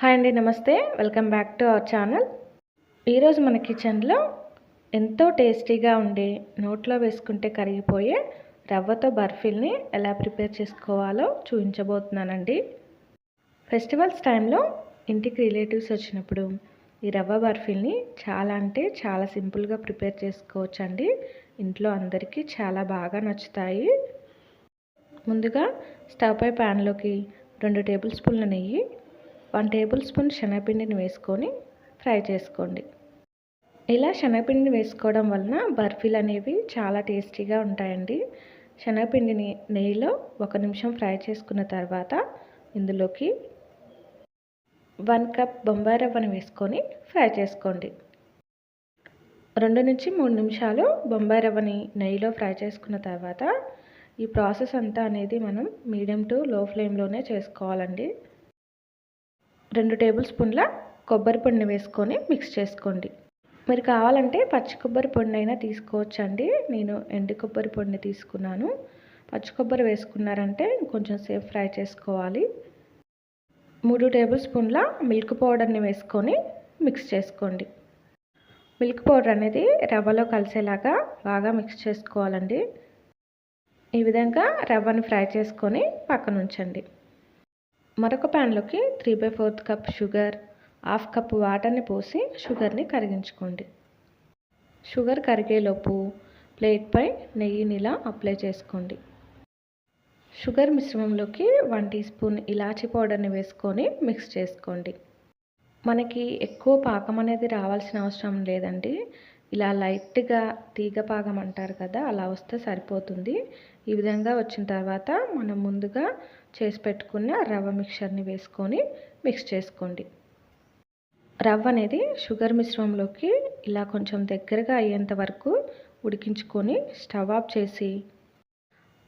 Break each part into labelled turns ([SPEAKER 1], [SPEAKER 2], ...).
[SPEAKER 1] Hi అండి నమస్తే. Welcome back to our channel. ఈరోజు మన కిచెన్లో ఎంతో టేస్టీగా ఉండే నోట్లో వేసుకుంటే కరిగిపోయే రవ్వతో బర్ఫీల్ని ఎలా ప్రిపేర్ చేసుకోవాలో చూపించబోతున్నానండి. ఫెస్టివల్స్ టైంలో ఇంటికి రిలేటివ్స్ వచ్చినప్పుడు ఈ రవ్వ బర్ఫీల్ని చాలా అంటే చాలా సింపుల్గా ప్రిపేర్ చేసుకోవచ్చండి. ఇంట్లో అందరికీ చాలా బాగా నచ్చుతాయి. ముందుగా స్టవ్ పై ప్యాన్లోకి రెండు టేబుల్ స్పూన్ల నెయ్యి వన్ టేబుల్ స్పూన్ శనగపిండిని వేసుకొని ఫ్రై చేసుకోండి. ఇలా శనగపిండిని వేసుకోవడం వలన బర్ఫీలు అనేవి చాలా టేస్టీగా ఉంటాయండి. శనగపిండిని నెయ్యిలో ఒక నిమిషం ఫ్రై చేసుకున్న తర్వాత ఇందులోకి వన్ కప్ బొంబాయి రవ్వను వేసుకొని ఫ్రై చేసుకోండి. రెండు నుంచి మూడు నిమిషాలు బొంబాయి రవ్వని నెయ్యిలో ఫ్రై చేసుకున్న తర్వాత ఈ ప్రాసెస్ అంతా అనేది మనం మీడియం టు లో ఫ్లేమ్లోనే చేసుకోవాలండి. రెండు టేబుల్ స్పూన్ల కొబ్బరి పొడిని వేసుకొని మిక్స్ చేసుకోండి. మీరు కావాలంటే పచ్చి కొబ్బరి పొడిని అయినా తీసుకోవచ్చండి. నేను ఎండు కొబ్బరి పొడిని తీసుకున్నాను. పచ్చి కొబ్బరి వేసుకున్నారంటే కొంచెం సేపు ఫ్రై చేసుకోవాలి. మూడు టేబుల్ స్పూన్ల మిల్క్ పౌడర్ని వేసుకొని మిక్స్ చేసుకోండి. మిల్క్ పౌడర్ అనేది రవ్వలో కలిసేలాగా బాగా మిక్స్ చేసుకోవాలండి. ఈ విధంగా రవ్వని ఫ్రై చేసుకొని పక్కన ఉంచండి మరొక ప్యాన్లోకి three by fourth cup sugar half cup వాటర్ని పోసి షుగర్ని కరిగించుకోండి. షుగర్ కరిగేలోపు ప్లేట్పై నెయ్యిని ఇలా అప్లై చేసుకోండి. షుగర్ మిశ్రమంలోకి వన్ టీ స్పూన్ ఇలాచీ పౌడర్ని వేసుకొని మిక్స్ చేసుకోండి. మనకి ఎక్కువ పాకం అనేది రావాల్సిన అవసరం లేదండి. ఇలా లైట్గా తీగ పాకం అంటారు కదా అలా వస్తే సరిపోతుంది. ఈ విధంగా వచ్చిన తర్వాత మనం ముందుగా చేసి పెట్టుకున్న రవ్వ మిక్చర్ని వేసుకొని మిక్స్ చేసుకోండి. రవ్వ అనేది షుగర్ మిశ్రమంలోకి ఇలా కొంచెం దగ్గరగా అయ్యేంత వరకు ఉడికించుకొని స్టవ్ ఆఫ్ చేసి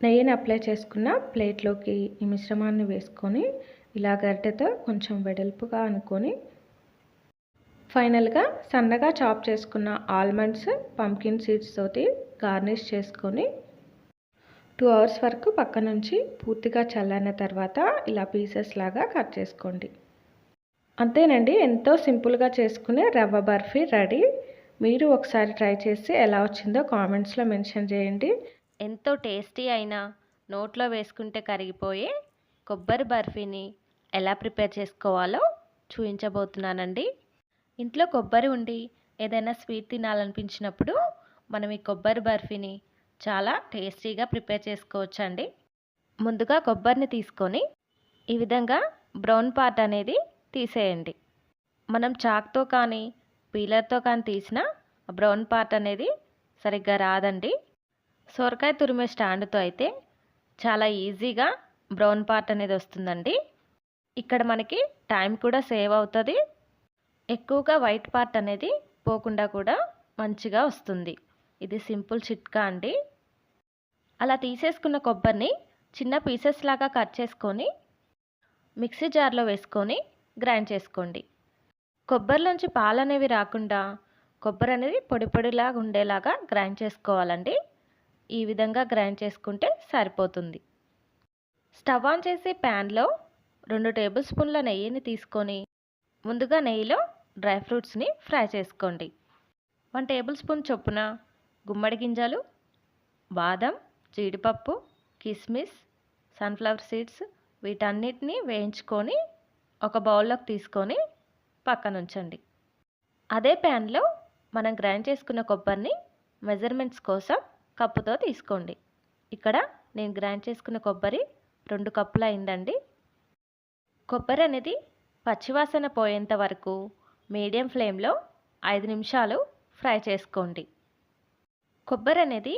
[SPEAKER 1] నెయ్యిని అప్లై చేసుకున్న ప్లేట్లోకి ఈ మిశ్రమాన్ని వేసుకొని ఇలా గరిటెతో కొంచెం వెడల్పుగా అనుకొని ఫైనల్గా సన్నగా చాప్ చేసుకున్న ఆల్మండ్స్ పంకిన్ సీడ్స్ తోటి గార్నిష్ చేసుకొని టూ అవర్స్ వరకు పక్క నుంచి పూర్తిగా చల్లారిన తర్వాత ఇలా పీసెస్ లాగా కట్ చేసుకోండి. అంతేనండి ఎంతో సింపుల్గా చేసుకునే రవ్వ బర్ఫీ రెడీ. మీరు ఒకసారి ట్రై చేసి ఎలా వచ్చిందో కామెంట్స్లో మెన్షన్ చేయండి.
[SPEAKER 2] ఎంతో టేస్టీ అయినా నోట్లో వేసుకుంటే కరిగిపోయే కొబ్బరి బర్ఫీని ఎలా ప్రిపేర్ చేసుకోవాలో చూపించబోతున్నానండి ఇంట్లో కొబ్బరి ఉండి ఏదైనా స్వీట్ తినాలనిపించినప్పుడు మనం ఈ కొబ్బరి బర్ఫీని చాలా టేస్టీగా ప్రిపేర్ చేసుకోవచ్చండి. ముందుగా కొబ్బరిని తీసుకొని ఈ విధంగా బ్రౌన్ పార్ట్ అనేది తీసేయండి. మనం చాక్తో కానీ పీలర్తో కానీ తీసిన బ్రౌన్ పార్ట్ అనేది సరిగ్గా రాదండి. సొరకాయ తురిమే స్టాండ్తో అయితే చాలా ఈజీగా బ్రౌన్ పార్ట్ అనేది వస్తుందండి. ఇక్కడ మనకి టైం కూడా సేవ్ అవుతుంది. ఎక్కువగా వైట్ పార్ట్ అనేది పోకుండా కూడా మంచిగా వస్తుంది. ఇది సింపుల్ చిట్కా అండి. అలా తీసేసుకున్న కొబ్బరిని చిన్న పీసెస్ లాగా కట్ చేసుకొని మిక్సీ జార్లో వేసుకొని గ్రైండ్ చేసుకోండి. కొబ్బరిలోంచి పాలు అనేవి రాకుండా కొబ్బరి అనేది పొడి పొడిలాగా ఉండేలాగా గ్రైండ్ చేసుకోవాలండి. ఈ విధంగా గ్రైండ్ చేసుకుంటే సరిపోతుంది. స్టవ్ ఆన్ చేసి ప్యాన్లో రెండు టేబుల్ స్పూన్ల నెయ్యిని తీసుకొని ముందుగా నెయ్యిలో డ్రై ఫ్రూట్స్ని ఫ్రై చేసుకోండి. వన్ టేబుల్ స్పూన్ చొప్పున గుమ్మడి గింజలు బాదం జీడిపప్పు కిస్మిస్ సన్ఫ్లవర్ సీడ్స్ వీటన్నిటిని వేయించుకొని ఒక బౌల్లోకి తీసుకొని పక్కన ఉంచండి అదే ప్యాన్లో మనం గ్రైండ్ చేసుకున్న కొబ్బరిని మెజర్మెంట్స్ కోసం కప్పుతో తీసుకోండి. ఇక్కడ నేను గ్రైండ్ చేసుకున్న కొబ్బరి రెండు కప్పులు అయిందండి. కొబ్బరి అనేది పచ్చివాసన పోయేంత వరకు మీడియం ఫ్లేమ్లో ఐదు నిమిషాలు ఫ్రై చేసుకోండి. కొబ్బరి అనేది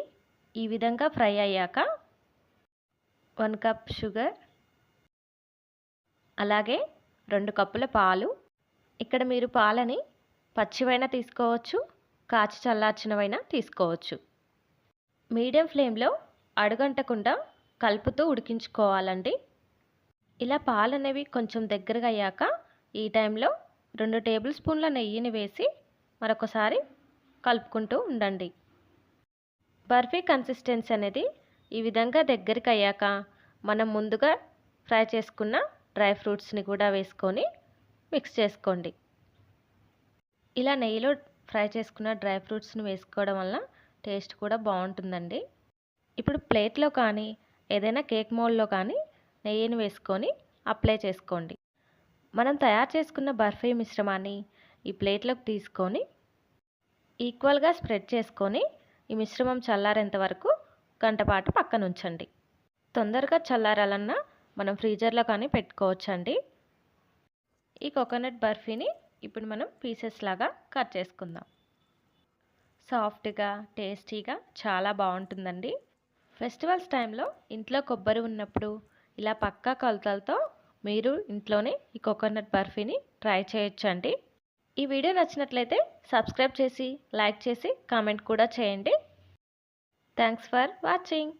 [SPEAKER 2] ఈ విధంగా ఫ్రై అయ్యాక వన్ కప్ షుగర్ అలాగే రెండు కప్పుల పాలు. ఇక్కడ మీరు పాలని పచ్చివైనా తీసుకోవచ్చు కాచి చల్లార్చినవైనా తీసుకోవచ్చు. మీడియం ఫ్లేమ్లో అడుగంటకుండా కలుపుతూ ఉడికించుకోవాలండి. ఇలా పాలు అనేవి కొంచెం దగ్గరగా అయ్యాక ఈ టైంలో రెండు టేబుల్ స్పూన్ల నెయ్యిని వేసి మరొకసారి కలుపుకుంటూ ఉండండి. బర్ఫీ కన్సిస్టెన్సీ అనేది ఈ విధంగా దగ్గరికి అయ్యాక మనం ముందుగా ఫ్రై చేసుకున్న డ్రై ఫ్రూట్స్ని కూడా వేసుకొని
[SPEAKER 1] మిక్స్ చేసుకోండి. ఇలా నెయ్యిలో ఫ్రై చేసుకున్న డ్రై ఫ్రూట్స్ని వేసుకోవడం వల్ల టేస్ట్ కూడా బాగుంటుందండి. ఇప్పుడు ప్లేట్లో కానీ ఏదైనా కేక్ మోల్డ్లో కానీ నెయ్యిని వేసుకొని అప్లై చేసుకోండి. మనం తయారు చేసుకున్న బర్ఫీ మిశ్రమాన్ని ఈ ప్లేట్లోకి తీసుకొని ఈక్వల్గా స్ప్రెడ్ చేసుకొని ఈ మిశ్రమం చల్లారేంత వరకు గంటపాటు పక్కన ఉంచండి తొందరగా చల్లారాలన్నా మనం ఫ్రీజర్లో కానీ పెట్టుకోవచ్చండి. ఈ కోకోనట్ బర్ఫీని ఇప్పుడు మనం పీసెస్ లాగా కట్ చేసుకుందాం. సాఫ్ట్గా టేస్టీగా చాలా బాగుంటుందండి. ఫెస్టివల్స్ టైంలో ఇంట్లో కొబ్బరి ఉన్నప్పుడు ఇలా పక్కా కొలతలతో మీరు ఇంట్లోనే ఈ కోకోనట్ బర్ఫీని ట్రై చేయొచ్చండి. ఈ వీడియో నచ్చినట్లయితే సబ్స్క్రైబ్ చేసి లైక్ చేసి కామెంట్ కూడా చేయండి. Thanks for watching